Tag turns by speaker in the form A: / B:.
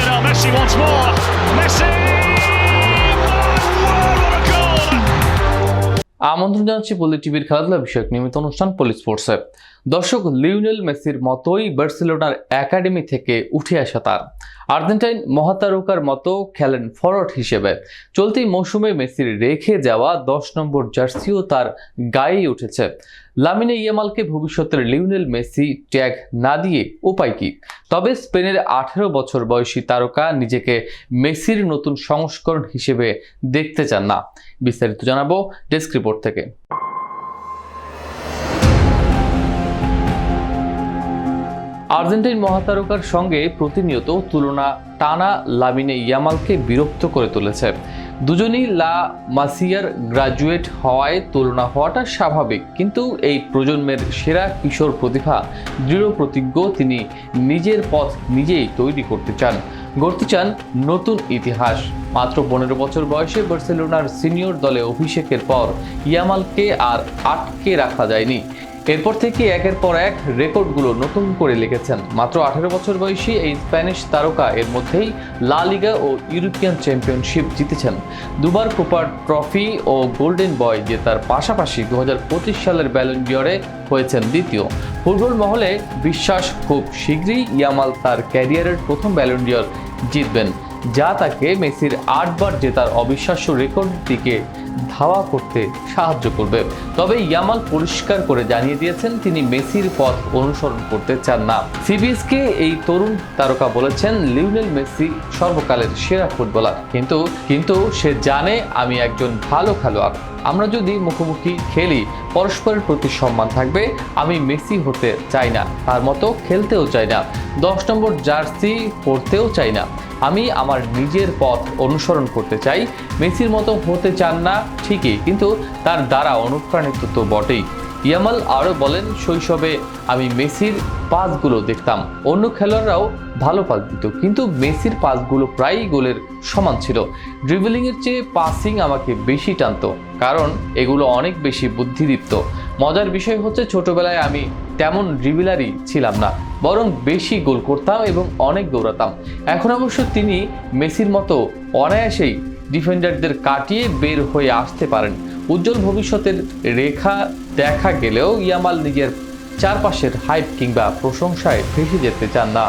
A: Lionel Messi once more. Messi!
B: আমন্ত্রণ জানাচ্ছি পল্লি টিভির খেলাধুলা বিষয়ক নিয়মিত অনুষ্ঠান পলি স্পোর্টসে দর্শক, লিওনেল মেসির মতোই বার্সেলোনার একাডেমি থেকে উঠে আসা তার আর্জেন্টাইন মহাতারকার মতো খেলেন ফরওয়ার্ড হিসেবে। চলতি মৌসুমে মেসির রেখে যাওয়া দশ নম্বর জার্সিও তার গায়েই উঠেছে। লামিনে ইয়ামালকে ভবিষ্যতের লিওনেল মেসি ট্যাগ না দিয়ে উপায় কি? তবে স্পেনের আঠেরো বছর বয়সী তারকা নিজেকে মেসির নতুন সংস্করণ হিসেবে দেখতে চান না। বিস্তারিত জানাব ডেস্ক রিপোর্ট থেকে। আর্জেন্টাইন মহাতারকার সঙ্গে প্রতিনিয়ত তুলনা টানা লামিনে ইয়ামালকে বিরক্ত করে তুলেছে। দুজনই লা মাসিয়ার গ্রাজুয়েট হওয়ায় তুলনা হওয়াটা স্বাভাবিক, কিন্তু এই প্রজন্মের সেরা কিশোর প্রতিভা, দৃঢ় প্রতিজ্ঞ তিনি নিজের পথ নিজেই তৈরি করতে চান। গড়তে চান নতুন ইতিহাস। মাত্র পনেরো বছর বয়সে বার্সেলোনার সিনিয়র দলে অভিষেকের পর ইয়ামালকে আর আটকে রাখা যায়নি। এরপর থেকে একের পর এক রেকর্ডগুলো নতুন করে লিখেছেন। মাত্র আঠেরো বছর বয়সী এই স্প্যানিশ তারকা এর মধ্যেই লা লিগা ও ইউরোপিয়ান চ্যাম্পিয়নশিপ জিতেছেন। দুবার কোপার ট্রফি ও গোল্ডেন বয় জেতার পাশাপাশি দু হাজার পঁচিশ সালের ব্যালেন্ডিয়রে হয়েছেন দ্বিতীয়। ফুটবল মহলে বিশ্বাস খুব শীঘ্রই ইয়ামাল তার ক্যারিয়ারের প্রথম ব্যালেন্ডিয়র জিতবেন। যা তাকে মেসির আটবার জেতার অবিশ্বাস্য রেকর্ড দিকে ধাওয়া করতে সাহায্য করবে। তবে ইয়ামাল পরিষ্কার করে জানিয়ে দিয়েছেন তিনি মেসির পথ অনুসরণ করতে চান না। সিবিএসকে এই তরুণ তারকা বলেছেন, লিওনেল মেসি সর্বকালের সেরা ফুটবলার। কিন্তু কিন্তু সে জানে, আমি একজন ভালো খেলোয়াড়। আমরা যদি মুখোমুখি খেলি, পরস্পরের প্রতি সম্মান থাকবে। আমি মেসি হতে চাই না। তার মতো খেলতেও চাই না। দশ নম্বর জার্সি পরতেও চাই না। আমি আমার নিজের পথ অনুসরণ করতে চাই। মেসির মতো হতে চান না, ঠিকই, কিন্তু তার দ্বারা অনুপ্রাণিত তো বটেই। ইয়ামাল আরও বলেন, শৈশবে আমি মেসির পাসগুলো দেখতাম। অন্য খেলোয়াড়রাও ভালো পাস দিত, কিন্তু মেসির পাসগুলো প্রায়ই গোলের সমান ছিল। ড্রিবলিংয়ের চেয়ে পাসিং আমাকে বেশি টানতো, কারণ এগুলো অনেক বেশি বুদ্ধিদীপ্ত। মজার বিষয় হচ্ছে, ছোটবেলায় আমি তেমন ড্রিবিলারই ছিলাম না। বরং বেশি গোল করতাম এবং অনেক দৌড়াতাম। এখন অবশ্য তিনি মেসির মতো অনায়াসেই ডিফেন্ডারদের কাটিয়ে বের হয়ে আসতে পারেন। উজ্জ্বল ভবিষ্যতের রেখা দেখা গেলেও ইয়ামাল নিজের চারপাশের হাইপ কিংবা প্রশংসায় ভেসে যেতে চান না।